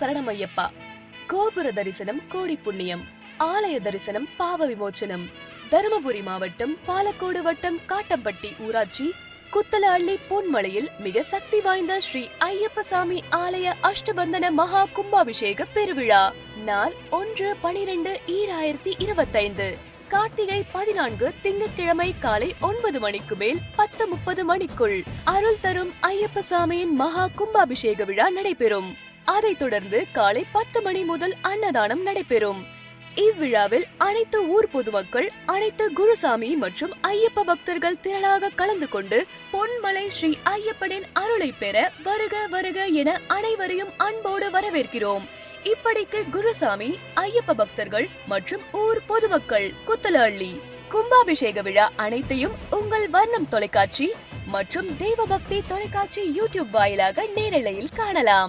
சரணமையப்பா. கோபுர தரிசனம் கோடி புண்ணியம் ஆலய தரிசனம் பாவ விமோச்சனம். தருமபுரி மாவட்டம் பாலக்கோடு வட்டம் காட்டம்பட்டி ஊராட்சி குத்தலஅள்ளி பொன்மலையில் மிக சக்தி வாய்ந்த ஸ்ரீ ஐயப்பசாமி ஆலய அஷ்டபந்தன மகா கும்பாபிஷேக பெருவிழா. நாள் ஒன்று பனிரெண்டு ஈராயிரத்தி இருபத்தைந்து. கார்த்திகை பதினான்கு திங்கட்கிழமை காலை ஒன்பது மணிக்கு மேல் பத்து முப்பது மணிக்குள் அருள் தரும் ஐயப்பசாமியின் மகா கும்பாபிஷேக விழா நடைபெறும். அதைத் தொடர்ந்து காலை பத்து மணி முதல் அன்னதானம் நடைபெறும். இவ்விழாவில் அனைத்து ஊர் பொதுமக்கள் அனைத்து குருசாமி மற்றும் ஐயப்ப பக்தர்கள் திரளாக கலந்து கொண்டு பொன்மலை ஸ்ரீ ஐயப்பனின் அருளை பெற வருக வருக என அனைவரையும் அன்போடு வரவேற்கிறோம். இப்படிக்கு குருசாமி ஐயப்ப பக்தர்கள் மற்றும் ஊர் பொதுமக்கள் குத்தலஅள்ளி கும்பாபிஷேக விழா அனைத்தையும் உங்கள் வர்ணம் தொலைக்காட்சி மற்றும் தேவபக்தி தொலைக்காட்சி யூடியூப் வாயிலாக நேரலையில் காணலாம்.